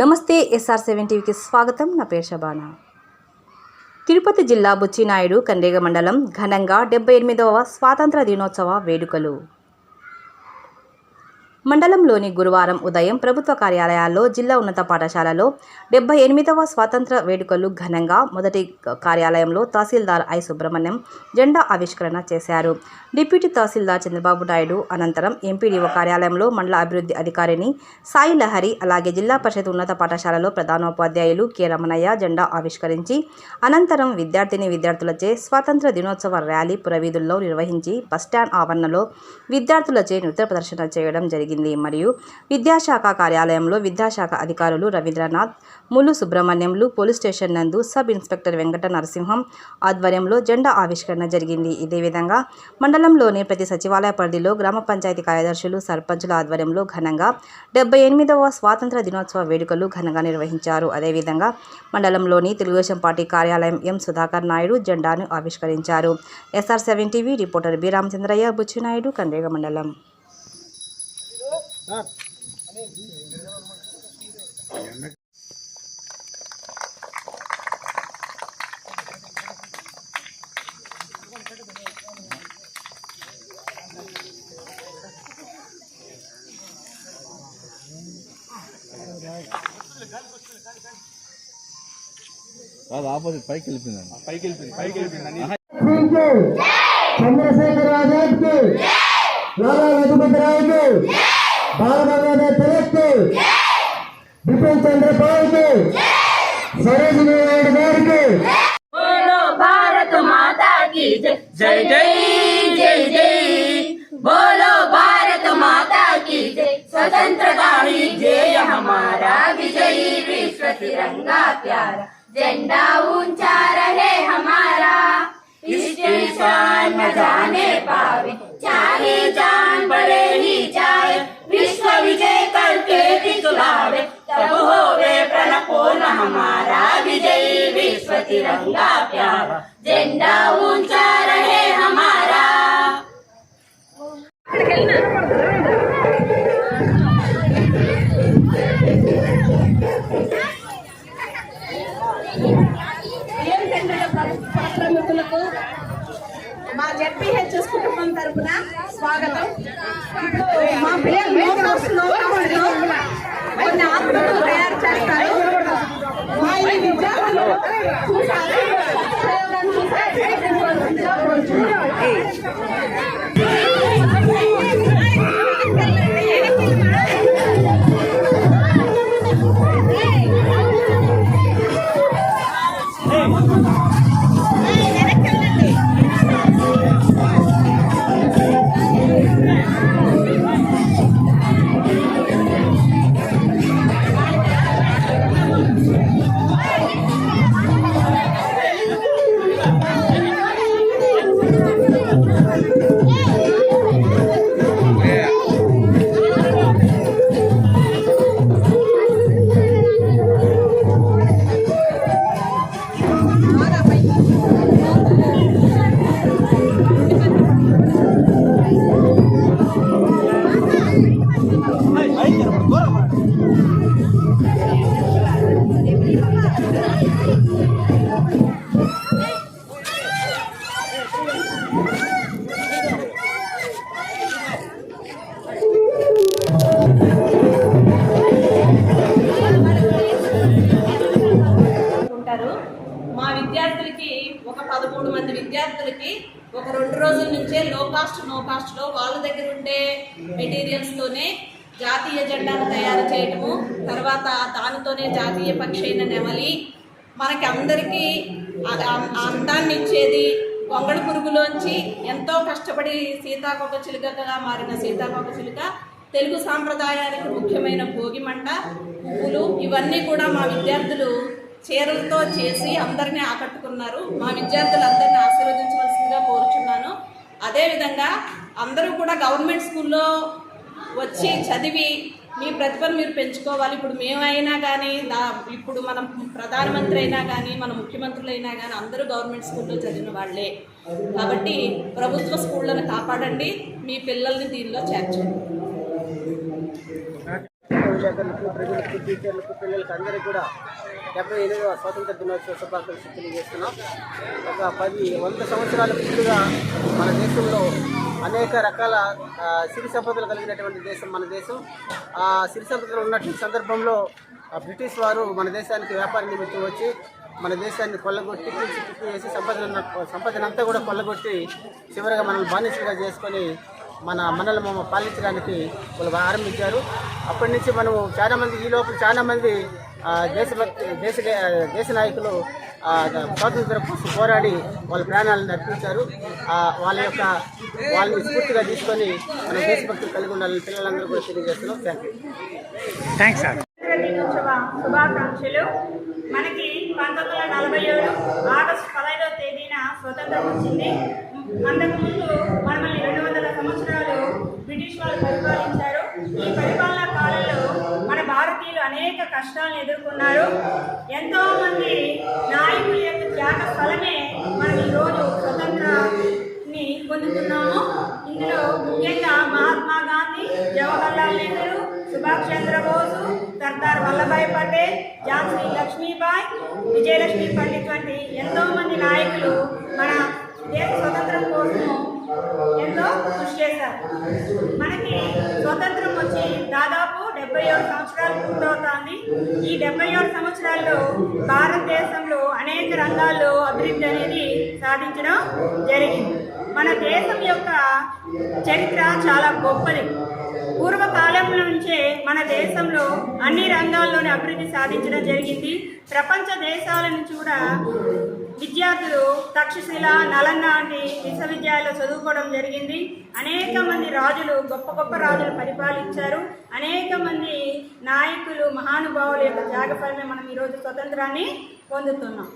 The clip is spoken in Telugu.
నమస్తే ఎస్ఆర్ సెవెన్ టీవీకి స్వాగతం. నా పేరు శబానా. తిరుపతి జిల్లా బుచ్చినాయుడు కండేగ మండలం ఘనంగా డెబ్బై ఎనిమిదవ స్వాతంత్ర దినోత్సవ వేడుకలు. మండలంలోని గురువారం ఉదయం ప్రభుత్వ కార్యాలయాల్లో జిల్లా ఉన్నత పాఠశాలలో డెబ్బై ఎనిమిదవ స్వాతంత్ర వేడుకలు ఘనంగా మొదటి కార్యాలయంలో తహసీల్దార్ ఐ సుబ్రహ్మణ్యం జెండా ఆవిష్కరణ చేశారు. డిప్యూటీ తహసీల్దార్ చంద్రబాబు నాయుడు అనంతరం ఎంపీడీఓ కార్యాలయంలో మండల అభివృద్ధి అధికారిని సాయి లహరి అలాగే జిల్లా పరిషత్ ఉన్నత పాఠశాలలో ప్రధానోపాధ్యాయులు కె రమణయ్య జెండా ఆవిష్కరించి అనంతరం విద్యార్థిని విద్యార్థులచే స్వాతంత్ర దినోత్సవ ర్యాలీ పురవీధుల్లో నిర్వహించి బస్టాండ్ ఆవరణలో విద్యార్థులచే నృత్య ప్రదర్శన చేయడం జరిగింది. మరియు విద్యాశాఖ కార్యాలయంలో విద్యాశాఖ అధికారులు రవీంద్రనాథ్ ములు సుబ్రహ్మణ్యంలు పోలీస్ స్టేషన్ నందు సబ్ ఇన్స్పెక్టర్ వెంకట నరసింహం ఆధ్వర్యంలో జెండా ఆవిష్కరణ జరిగింది. ఇదే విధంగా మండలంలోని ప్రతి సచివాలయ పరిధిలో గ్రామ పంచాయతీ కార్యదర్శులు సర్పంచుల ఆధ్వర్యంలో ఘనంగా డెబ్బై ఎనిమిదవ స్వాతంత్ర దినోత్సవ వేడుకలు ఘనంగా నిర్వహించారు. అదేవిధంగా మండలంలోని తెలుగుదేశం పార్టీ కార్యాలయం ఎం సుధాకర్ నాయుడు జెండాను ఆవిష్కరించారు. SR seven TV reporter B Ramachandraiah Buchinaidu Kandriga మండలం. సార్ కాదు ఆపోజిట్ పైకి వెళ్ళిపోయిందండి పైకి వెళ్ళిపోయింది పైకి వెళ్ళిపోయింది చంద్రశేఖర్ ఆజాద్ కి లాలా లజపతి రావుకి బాలగంగాధర్ తిలక్ బిపిన్ చంద్రపాల్ बोलो भारत माता की బోలో భారత్ जय हमारा विजयी विश्व तिरंगा प्यारा। झंडा ऊँचा रहे हमारा। इसकी शान न जाने पावे। चाहे जान पड़े ही जान। विजय करके दिखलावे तब होवे प्रण पूर्ण हमारा विजयी विश्व तिरंगा प्यारा झंडा ऊंचा रहे हमारा శ్రమికులకు మా జెడ్పీహెచ్ఎస్ కుటుంబం తరఫున స్వాగతం ఇప్పుడు మా పిల్లలు కొన్ని ఆత్మలు తయారు చేస్తారు మా ఈ విద్యార్థులు చూసారు రోజుల నుంచే లో కాస్ట్ నో కాస్ట్లో వాళ్ళ దగ్గర ఉండే మెటీరియల్స్తోనే జాతీయ జెండాను తయారు చేయటము తర్వాత దానితోనే జాతీయ పక్షి అయిన నెమలి. మనకి అందరికీ అందాన్ని ఇచ్చేది గొంగళి పురుగులోంచి ఎంతో కష్టపడి సీతాకొక చిలుకగా మారిన సీతాకొక చిలుక తెలుగు సాంప్రదాయానికి ముఖ్యమైన భోగి మంట పువ్వులు ఇవన్నీ కూడా మా విద్యార్థులు చీరలతో చేసి అందరినీ ఆకట్టుకున్నారు. మా విద్యార్థులందరూ అదేవిధంగా అందరూ కూడా గవర్నమెంట్ స్కూల్లో వచ్చి చదివి మీ ప్రతిభను మీరు పెంచుకోవాలి. ఇప్పుడు మేమైనా కానీ నా ఇప్పుడు మనం ప్రధానమంత్రి అయినా కానీ మన ముఖ్యమంత్రులు అయినా కానీ అందరూ గవర్నమెంట్ స్కూల్లో చదివిన వాళ్ళే. కాబట్టి ప్రభుత్వ స్కూళ్ళను కాపాడండి. మీ పిల్లల్ని దీనిలో చేర్చండి. విలేకరులకు ప్రజలకు టీచర్లకు పిల్లలకు అందరికీ కూడా డెబ్బై ఎనిమిదవ స్వాతంత్ర దినోత్సవ శుభాకాంక్షలు తెలియజేస్తున్నాం. ఒక పది వంద సంవత్సరాల ముందుగా మన దేశంలో అనేక రకాల సిరి సంపదలు కలిగినటువంటి దేశం మన దేశం. ఆ సిరి సంపదలు ఉన్నటువంటి సందర్భంలో ఆ, బ్రిటిష్ వారు మన దేశానికి వ్యాపార నిమిత్తం వచ్చి మన దేశాన్ని కొల్లగొట్టి పీల్చి పిప్పి వేసి సంపదన సంపదనంతా కూడా కొల్లగొట్టి చివరిగా మనల్ని బానిసలుగా చేసుకొని మన మనల్ని మనం పాలించడానికి వాళ్ళు ఆరంభించారు. అప్పటి నుంచి మనం చాలా మంది ఈ లోపల చాలా మంది ఆ, దేశభక్తి దేశ దేశ నాయకులు ఆ, స్వాతంత్రం కోసం పోరాడి వాళ్ళ ప్రాణాలను అర్పించారు. ఆ, వాళ్ళ యొక్క వాళ్ళని స్ఫూర్తిగా తీసుకొని మనం దేశభక్తి కలిగి ఉండాలని పిల్లలందరూ కూడా తెలియజేస్తున్నాం. థ్యాంక్ యూ దినోత్సవ శుభాకాంక్షలు. మనకి పంతొమ్మిది వందల నలభై ఏడు ఆగస్టు పదహైదవ తేదీన స్వతంత్రం వచ్చింది. అంతకుముందు మనల్ని రెండు వందల సంవత్సరాలు బ్రిటిష్ వాళ్ళు పరిపాలించారు. ఈ పరిపాలనా కాలంలో మన భారతీయులు అనేక కష్టాలను ఎదుర్కొన్నారు. ఎంతో మంది నాయకుల యొక్క త్యాగ ఫలమే మనం ఈరోజు స్వతంత్రాన్ని పొందుతున్నాము. ఇందులో ముఖ్యంగా మహాత్మా గాంధీ జవహర్లాల్ నెహ్రూ సుభాష్ చంద్రబోసు సర్దార్ వల్లభాయ్ పటేల్ ఝాన్సీ లక్ష్మీబాయ్ విజయలక్ష్మి పండిత్ వంటి ఎంతో మంది నాయకులు మన దేశ స్వతంత్రం కోసం ఎంతో కృషి చేశారు. మనకి స్వతంత్రం వచ్చి దాదాపు డెబ్బై ఏడు సంవత్సరాలు పూర్తవుతోంది. ఈ డెబ్బై ఏడు సంవత్సరాల్లో భారతదేశంలో అనేక రంగాల్లో అభివృద్ధి అనేది సాధించడం జరిగింది. మన దేశం యొక్క చరిత్ర చాలా గొప్పది. పూర్వకాలం నుంచే మన దేశంలో అన్ని రంగాల్లోనే అభివృద్ధి సాధించడం జరిగింది. ప్రపంచ దేశాల నుంచి కూడా విద్యార్థులు తక్షశిల నలంద వంటి విశ్వవిద్యాలయాల్లో చదువుకోవడం జరిగింది. అనేక మంది రాజులు గొప్ప గొప్ప రాజులు పరిపాలించారు. అనేక మంది నాయకులు మహానుభావుల యొక్క త్యాగఫలమే మనం ఈరోజు స్వతంత్రాన్ని పొందుతున్నాం.